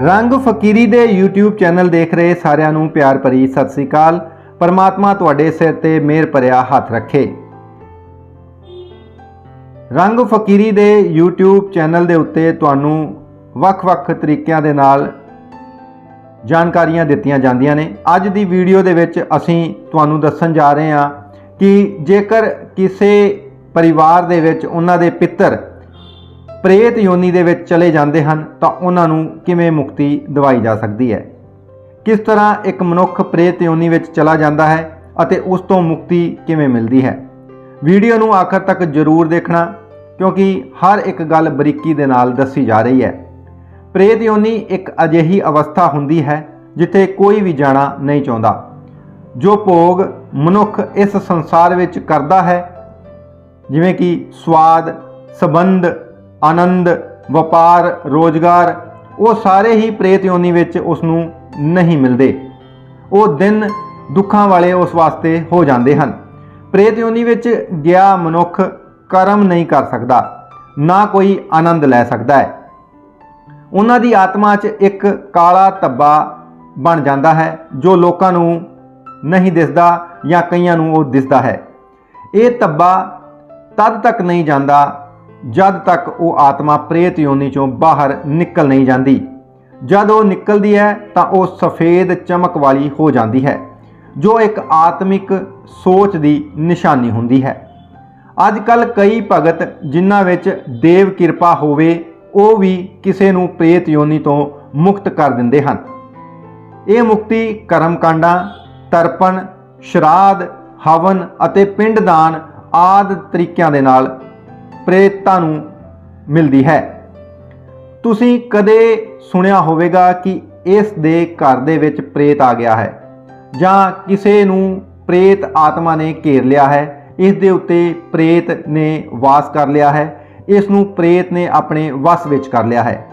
ਰੰਗ ਫਕੀਰੀ ਦੇ YouTube channel ਦੇਖ ਰਹੇ ਸਾਰਿਆਂ ਨੂੰ ਪਿਆਰ ਭਰੀ ਸਤਿ ਸ੍ਰੀ ਅਕਾਲ। ਪਰਮਾਤਮਾ ਤੁਹਾਡੇ ਸਿਰ ਤੇ ਮਿਹਰ ਭਰਿਆ ਹੱਥ ਰੱਖੇ। ਰੰਗ ਫਕੀਰੀ ਦੇ YouTube ਚੈਨਲ ਦੇ ਉੱਤੇ ਤੁਹਾਨੂੰ ਵੱਖ-ਵੱਖ ਤਰੀਕਿਆਂ ਦੇ ਨਾਲ ਜਾਣਕਾਰੀਆਂ ਦਿੱਤੀਆਂ ਜਾਂਦੀਆਂ ਨੇ। ਅੱਜ ਦੀ ਵੀਡੀਓ ਦੇ ਵਿੱਚ ਅਸੀਂ ਤੁਹਾਨੂੰ ਦੱਸਣ ਜਾ ਰਹੇ ਹਾਂ ਕਿ ਜੇਕਰ ਕਿਸੇ ਪਰਿਵਾਰ ਦੇ ਵਿੱਚ ਉਹਨਾਂ ਦੇ ਪਿੱਤਰ ਪ੍ਰੇਤ ਯੋਨੀ ਦੇ ਵਿੱਚ ਚਲੇ ਜਾਂਦੇ ਹਨ ਤਾਂ ਉਹਨਾਂ ਨੂੰ ਕਿਵੇਂ ਮੁਕਤੀ ਦਿਵਾਈ ਜਾ ਸਕਦੀ ਹੈ? ਕਿਸ ਤਰ੍ਹਾਂ ਇੱਕ ਮਨੁੱਖ ਪ੍ਰੇਤ ਯੋਨੀ ਵਿੱਚ ਚਲਾ ਜਾਂਦਾ ਹੈ ਅਤੇ ਉਸ ਤੋਂ ਮੁਕਤੀ ਕਿਵੇਂ ਮਿਲਦੀ ਹੈ? ਵੀਡੀਓ ਨੂੰ ਆਖਰ ਤੱਕ ਜ਼ਰੂਰ ਦੇਖਣਾ, ਕਿਉਂਕਿ ਹਰ ਇੱਕ ਗੱਲ ਬਰੀਕੀ ਦੇ ਨਾਲ ਦੱਸੀ ਜਾ ਰਹੀ ਹੈ। ਪ੍ਰੇਤ ਯੋਨੀ ਇੱਕ ਅਜਿਹੀ ਅਵਸਥਾ ਹੁੰਦੀ ਹੈ ਜਿੱਥੇ ਕੋਈ ਵੀ ਜਾਣਾ ਨਹੀਂ ਚਾਹੁੰਦਾ। ਜੋ ਭੋਗ ਮਨੁੱਖ ਇਸ ਸੰਸਾਰ ਵਿੱਚ ਕਰਦਾ ਹੈ, ਜਿਵੇਂ ਕਿ ਸਵਾਦ, ਸਬੰਧ ਆਨੰਦ, ਵਪਾਰ, ਰੋਜ਼ਗਾਰ, ਉਹ ਸਾਰੇ ਹੀ ਪ੍ਰੇਤ ਯੋਨੀ ਵਿੱਚ ਉਸ ਨੂੰ ਨਹੀਂ ਮਿਲਦੇ। ਉਹ ਦਿਨ ਦੁੱਖਾਂ ਵਾਲੇ ਉਸ ਵਾਸਤੇ ਹੋ ਜਾਂਦੇ ਹਨ। ਪ੍ਰੇਤ ਯੋਨੀ ਵਿੱਚ ਗਿਆ ਮਨੁੱਖ ਕਰਮ ਨਹੀਂ ਕਰ ਸਕਦਾ, ਨਾ ਕੋਈ ਆਨੰਦ ਲੈ ਸਕਦਾ ਹੈ। ਉਹਨਾਂ ਦੀ ਆਤਮਾ 'ਚ ਇੱਕ ਕਾਲਾ ਧੱਬਾ ਬਣ ਜਾਂਦਾ ਹੈ, ਜੋ ਲੋਕਾਂ ਨੂੰ ਨਹੀਂ ਦਿਸਦਾ ਜਾਂ ਕਈਆਂ ਨੂੰ ਉਹ ਦਿਸਦਾ ਹੈ। ਇਹ ਧੱਬਾ ਤਦ ਤੱਕ ਨਹੀਂ ਜਾਂਦਾ ਜਦ ਤੱਕ ਉਹ ਆਤਮਾ ਪ੍ਰੇਤ ਯੋਨੀ ਚੋਂ ਬਾਹਰ ਨਿਕਲ ਨਹੀਂ ਜਾਂਦੀ। ਜਦ ਉਹ ਨਿਕਲਦੀ ਹੈ ਤਾਂ ਉਹ ਸਫੇਦ ਚਮਕ ਵਾਲੀ ਹੋ ਜਾਂਦੀ ਹੈ, ਜੋ ਇੱਕ ਆਤਮਿਕ ਸੋਚ ਦੀ ਨਿਸ਼ਾਨੀ ਹੁੰਦੀ ਹੈ। ਅੱਜ ਕੱਲ ਕਈ ਭਗਤ ਜਿਨ੍ਹਾਂ ਵਿੱਚ ਦੇਵ ਕਿਰਪਾ ਹੋਵੇ, ਉਹ ਵੀ ਕਿਸੇ ਨੂੰ ਪ੍ਰੇਤ ਯੋਨੀ ਤੋਂ ਮੁਕਤ ਕਰ ਦਿੰਦੇ ਹਨ। ਇਹ ਮੁਕਤੀ ਕਰਮਕਾਂਡਾਂ, ਤਰਪਣ, ਸ਼ਰਾਧ, ਹਵਨ ਅਤੇ ਪਿੰਡਦਾਨ ਆਦਿ ਤਰੀਕਿਆਂ ਦੇ ਨਾਲ ਪ੍ਰੇਤਾਂ ਨੂੰ ਮਿਲਦੀ ਹੈ। ਤੁਸੀਂ ਕਦੇ ਸੁਣਿਆ ਹੋਵੇਗਾ ਕਿ ਇਸ ਦੇ ਘਰ ਦੇ ਵਿੱਚ ਪ੍ਰੇਤ ਆ ਗਿਆ ਹੈ ਜਾਂ ਕਿਸੇ ਨੂੰ ਪ੍ਰੇਤ ਆਤਮਾ ਨੇ ਘੇਰ ਲਿਆ ਹੈ। ਇਸ ਦੇ ਉੱਤੇ ਪ੍ਰੇਤ ਨੇ ਵਾਸ ਕਰ ਲਿਆ ਹੈ। ਇਸ ਨੂੰ ਪ੍ਰੇਤ ਨੇ ਆਪਣੇ ਵਸ ਵਿੱਚ ਕਰ ਲਿਆ ਹੈ।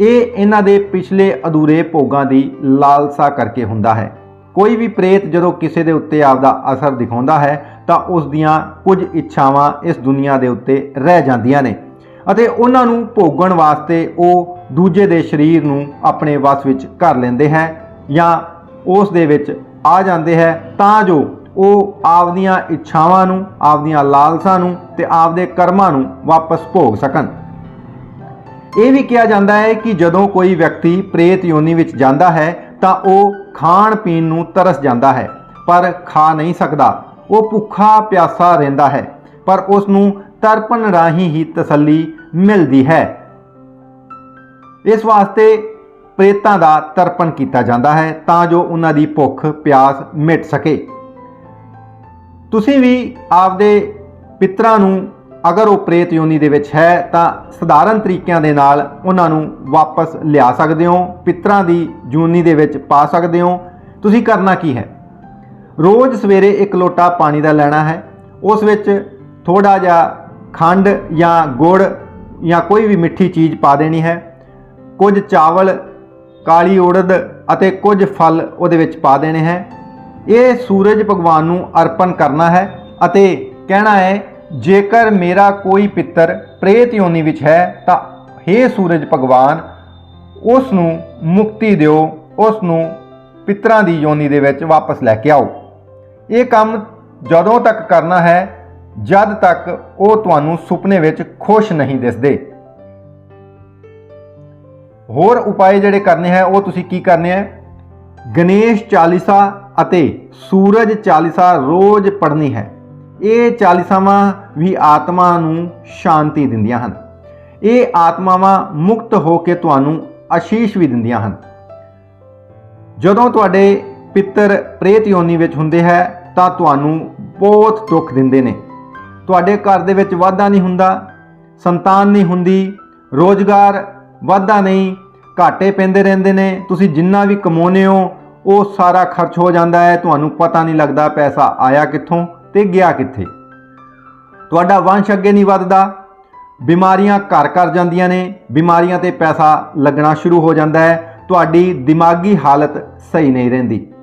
ਇਹ ਇਹਨਾਂ ਦੇ ਪਿਛਲੇ ਅਧੂਰੇ ਭੋਗਾਂ ਦੀ ਲਾਲਸਾ ਕਰਕੇ ਹੁੰਦਾ ਹੈ। ਕੋਈ ਵੀ ਪ੍ਰੇਤ ਜਦੋਂ ਕਿਸੇ ਦੇ ਉੱਤੇ ਆਪਦਾ ਅਸਰ ਦਿਖਾਉਂਦਾ ਹੈ ਤਾਂ ਉਸ ਦੀਆਂ ਕੁਝ ਇੱਛਾਵਾਂ ਇਸ ਦੁਨੀਆ ਦੇ ਉੱਤੇ ਰਹਿ ਜਾਂਦੀਆਂ ਨੇ ਅਤੇ ਉਹਨਾਂ ਨੂੰ ਭੋਗਣ ਵਾਸਤੇ ਉਹ ਦੂਜੇ ਦੇ ਸਰੀਰ ਨੂੰ ਆਪਣੇ ਵਸ ਵਿੱਚ ਕਰ ਲੈਂਦੇ ਹੈ ਜਾਂ ਉਸ ਦੇ ਵਿੱਚ ਆ ਜਾਂਦੇ ਹੈ ਤਾਂ ਜੋ ਉਹ ਆਪਦੀਆਂ ਇੱਛਾਵਾਂ ਨੂੰ, ਆਪਦੀਆਂ ਲਾਲਸਾਂ ਨੂੰ ਤੇ ਆਪਦੇ ਕਰਮਾਂ ਨੂੰ ਵਾਪਸ ਭੋਗ ਸਕਣ। ਇਹ ਵੀ ਕਿਹਾ ਜਾਂਦਾ ਹੈ ਕਿ ਜਦੋਂ ਕੋਈ ਵਿਅਕਤੀ ਪ੍ਰੇਤ ਯੋਨੀ ਵਿੱਚ ਜਾਂਦਾ ਹੈ ਤਾਂ ਉਹ ਖਾਣ ਪੀਣ ਨੂੰ ਤਰਸ ਜਾਂਦਾ ਹੈ, ਪਰ ਖਾ ਨਹੀਂ ਸਕਦਾ। ਉਹ ਭੁੱਖਾ ਪਿਆਸਾ ਰਹਿੰਦਾ ਹੈ, ਪਰ ਉਸ ਨੂੰ ਤਰਪਣ ਰਾਹੀਂ ਹੀ ਤਸੱਲੀ ਮਿਲਦੀ ਹੈ। ਇਸ ਵਾਸਤੇ ਪ੍ਰੇਤਾਂ ਦਾ ਤਰਪਣ ਕੀਤਾ ਜਾਂਦਾ ਹੈ ਤਾਂ ਜੋ ਉਹਨਾਂ ਦੀ ਭੁੱਖ ਪਿਆਸ ਮਿਟ ਸਕੇ। ਤੁਸੀਂ ਵੀ ਆਪਦੇ ਪਿਤਰਾਂ ਨੂੰ ਅਗਰ ਉਹ ਪ੍ਰੇਤ ਯੋਨੀ ਦੇ ਵਿੱਚ ਹੈ ਤਾਂ ਸਧਾਰਨ ਤਰੀਕਿਆਂ ਦੇ ਨਾਲ ਉਹਨਾਂ ਨੂੰ ਵਾਪਸ ਲਿਆ ਸਕਦੇ ਹੋ, ਪਿਤਰਾਂ ਦੀ ਜੂਨੀ ਦੇ ਵਿੱਚ ਪਾ ਸਕਦੇ ਹੋ। ਤੁਸੀਂ ਕਰਨਾ ਕੀ ਹੈ? ਰੋਜ਼ ਸਵੇਰੇ ਇੱਕ ਲੋਟਾ ਪਾਣੀ ਦਾ ਲੈਣਾ ਹੈ। ਉਸ ਵਿੱਚ ਥੋੜਾ ਜਿਹਾ ਖੰਡ ਜਾਂ ਗੁੜ ਜਾਂ ਕੋਈ ਵੀ ਮਿੱਠੀ ਚੀਜ਼ ਪਾ ਦੇਣੀ ਹੈ। ਕੁਝ ਚਾਵਲ, ਕਾਲੀ ਉੜਦ ਅਤੇ ਕੁਝ ਫਲ ਉਹਦੇ ਵਿੱਚ ਪਾ ਦੇਣੇ ਹੈ। ਇਹ ਸੂਰਜ ਭਗਵਾਨ ਨੂੰ ਅਰਪਣ ਕਰਨਾ ਹੈ ਅਤੇ ਕਹਿਣਾ ਹੈ, ਜੇਕਰ ਮੇਰਾ ਕੋਈ ਪਿੱਤਰ ਪ੍ਰੇਤ ਯੋਨੀ ਵਿੱਚ ਹੈ ਤਾਂ हे ਸੂਰਜ ਭਗਵਾਨ, ਉਸ ਨੂੰ ਮੁਕਤੀ ਦਿਓ, ਉਸ ਨੂੰ ਪਿੱਤਰਾਂ ਦੀ ਯੋਨੀ ਦੇ ਵਿੱਚ ਵਾਪਸ ਲੈ ਕੇ ਆਓ। ਇਹ ਕੰਮ ਜਦੋਂ ਤੱਕ ਕਰਨਾ ਹੈ, ਜਦ ਤੱਕ ਉਹ ਤੁਹਾਨੂੰ ਸੁਪਨੇ ਵਿੱਚ ਖੁਸ਼ ਨਹੀਂ ਦਿਸਦੇ। ਹੋਰ ਉਪਾਏ ਜਿਹੜੇ ਕਰਨੇ ਹੈ, ਉਹ ਤੁਸੀਂ ਕੀ ਕਰਨੇ ਹੈ? ਗਣੇਸ਼ ਚਾਲੀਸਾ ਅਤੇ ਸੂਰਜ ਚਾਲੀਸਾ ਰੋਜ਼ ਪੜ੍ਹਨੀ ਹੈ। ਇਹ ਚਾਲੀਸਾਵਾਂ ਵੀ ਆਤਮਾ ਨੂੰ ਸ਼ਾਂਤੀ ਦਿੰਦੀਆਂ ਹਨ। ਇਹ ਆਤਮਾਵਾਂ ਮੁਕਤ ਹੋ ਕੇ ਤੁਹਾਨੂੰ ਆਸ਼ੀਸ਼ ਵੀ ਦਿੰਦੀਆਂ ਹਨ। ਜਦੋਂ ਤੁਹਾਡੇ ਪਿੱਤਰ ਪ੍ਰੇਤ ਯੋਨੀ ਵਿੱਚ ਹੁੰਦੇ ਹੈ ਤਾਂ ਤੁਹਾਨੂੰ ਬਹੁਤ ਦੁੱਖ ਦਿੰਦੇ ਨੇ। ਤੁਹਾਡੇ ਘਰ ਦੇ ਵਿੱਚ ਵਾਧਾ ਨਹੀਂ ਹੁੰਦਾ, ਸੰਤਾਨ ਨਹੀਂ ਹੁੰਦੀ, ਰੋਜ਼ਗਾਰ ਵਾਧਾ ਨਹੀਂ, ਘਾਟੇ ਪੈਂਦੇ ਰਹਿੰਦੇ ਨੇ, ਤੁਸੀਂ ਜਿੰਨਾ ਵੀ ਕਮਾਉਨੇ ਹੋ, ਉਹ ਸਾਰਾ ਖਰਚ ਹੋ ਜਾਂਦਾ ਹੈ, ਤੁਹਾਨੂੰ ਪਤਾ ਨਹੀਂ ਲੱਗਦਾ ਪੈਸਾ ਆਇਆ ਕਿੱਥੋਂ ਤੇ ਗਿਆ ਕਿੱਥੇ। ਤੁਹਾਡਾ ਵੰਸ਼ ਅੱਗੇ ਨਹੀਂ ਵੱਧਦਾ, ਬਿਮਾਰੀਆਂ ਘਰ ਘਰ ਜਾਂਦੀਆਂ ਨੇ, ਬਿਮਾਰੀਆਂ ਤੇ ਪੈਸਾ ਲੱਗਣਾ ਸ਼ੁਰੂ ਹੋ ਜਾਂਦਾ ਹੈ, ਤੁਹਾਡੀ ਦਿਮਾਗੀ ਹਾਲਤ ਸਹੀ ਨਹੀਂ ਰਹਿੰਦੀ।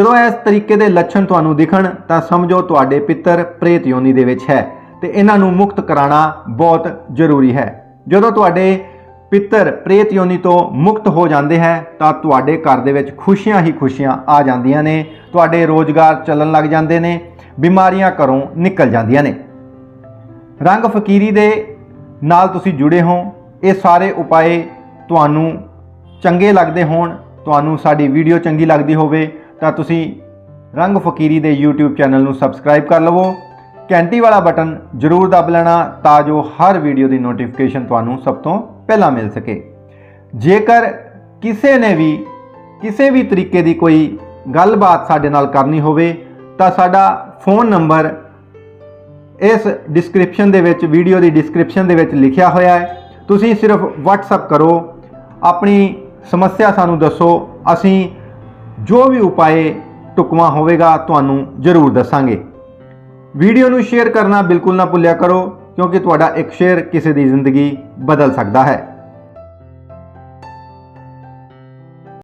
ਜਦੋਂ ਇਸ ਤਰੀਕੇ ਦੇ ਲੱਛਣ ਤੁਹਾਨੂੰ ਦਿਖਣ ਤਾਂ ਸਮਝੋ ਤੁਹਾਡੇ ਪਿੱਤਰ ਪ੍ਰੇਤ ਯੋਨੀ ਦੇ ਵਿੱਚ ਹੈ ਤੇ ਇਹਨਾਂ ਨੂੰ ਮੁਕਤ ਕਰਾਉਣਾ ਬਹੁਤ ਜ਼ਰੂਰੀ ਹੈ। ਜਦੋਂ ਤੁਹਾਡੇ ਪਿੱਤਰ ਪ੍ਰੇਤ ਯੋਨੀ ਤੋਂ ਮੁਕਤ ਹੋ ਜਾਂਦੇ ਹੈ ਤਾਂ ਤੁਹਾਡੇ ਘਰ ਦੇ ਵਿੱਚ ਖੁਸ਼ੀਆਂ ਹੀ ਖੁਸ਼ੀਆਂ ਆ ਜਾਂਦੀਆਂ ਨੇ, ਤੁਹਾਡੇ ਰੋਜ਼ਗਾਰ ਚੱਲਣ ਲੱਗ ਜਾਂਦੇ ਨੇ, ਬਿਮਾਰੀਆਂ ਘਰੋਂ ਨਿਕਲ ਜਾਂਦੀਆਂ ਨੇ। ਰੰਗ ਫਕੀਰੀ ਦੇ ਨਾਲ ਤੁਸੀਂ ਜੁੜੇ ਹੋ, ਇਹ ਸਾਰੇ ਉਪਾਏ ਤੁਹਾਨੂੰ ਚੰਗੇ ਲੱਗਦੇ ਹੋਣ, ਤੁਹਾਨੂੰ ਸਾਡੀ ਵੀਡੀਓ ਚੰਗੀ ਲੱਗਦੀ ਹੋਵੇ ਤਾਂ ਤੁਸੀਂ ਰੰਗ ਫਕੀਰੀ ਦੇ YouTube ਚੈਨਲ ਨੂੰ ਸਬਸਕ੍ਰਾਈਬ ਕਰ ਲਵੋ। ਘੰਟੀ ਵਾਲਾ ਬਟਨ ਜ਼ਰੂਰ ਦਬ ਲੈਣਾ ਤਾਂ ਜੋ ਹਰ ਵੀਡੀਓ ਦੀ ਨੋਟੀਫਿਕੇਸ਼ਨ ਤੁਹਾਨੂੰ ਸਭ ਤੋਂ ਪਹਿਲਾਂ ਮਿਲ ਸਕੇ। ਜੇਕਰ ਕਿਸੇ ਨੇ ਵੀ, ਕਿਸੇ ਵੀ ਤਰੀਕੇ ਦੀ ਕੋਈ ਗੱਲਬਾਤ ਸਾਡੇ ਨਾਲ ਕਰਨੀ ਹੋਵੇ, ਤਾਂ ਸਾਡਾ ਫੋਨ ਨੰਬਰ ਇਸ ਡਿਸਕ੍ਰਿਪਸ਼ਨ ਦੇ ਵਿੱਚ ਵੀਡੀਓ ਦੀ ਡਿਸਕ੍ਰਿਪਸ਼ਨ ਦੇ ਵਿੱਚ ਲਿਖਿਆ ਹੋਇਆ ਹੈ। ਤੁਸੀਂ ਸਿਰਫ WhatsApp ਕਰੋ। ਆਪਣੀ ਸਮੱਸਿਆ ਸਾਨੂੰ ਦੱਸੋ। ਅਸੀਂ ਜੋ ਵੀ ਉਪਾਏ ਟੁਕਵਾ ਹੋਵੇਗਾ ਤੁਹਾਨੂੰ ਜ਼ਰੂਰ ਦੱਸਾਂਗੇ। ਵੀਡੀਓ ਨੂੰ ਸ਼ੇਅਰ ਕਰਨਾ ਬਿਲਕੁਲ ਨਾ ਭੁੱਲਿਆ ਕਰੋ, ਕਿਉਂਕਿ ਤੁਹਾਡਾ ਇੱਕ ਸ਼ੇਅਰ ਕਿਸੇ ਦੀ ਜ਼ਿੰਦਗੀ ਬਦਲ ਸਕਦਾ ਹੈ।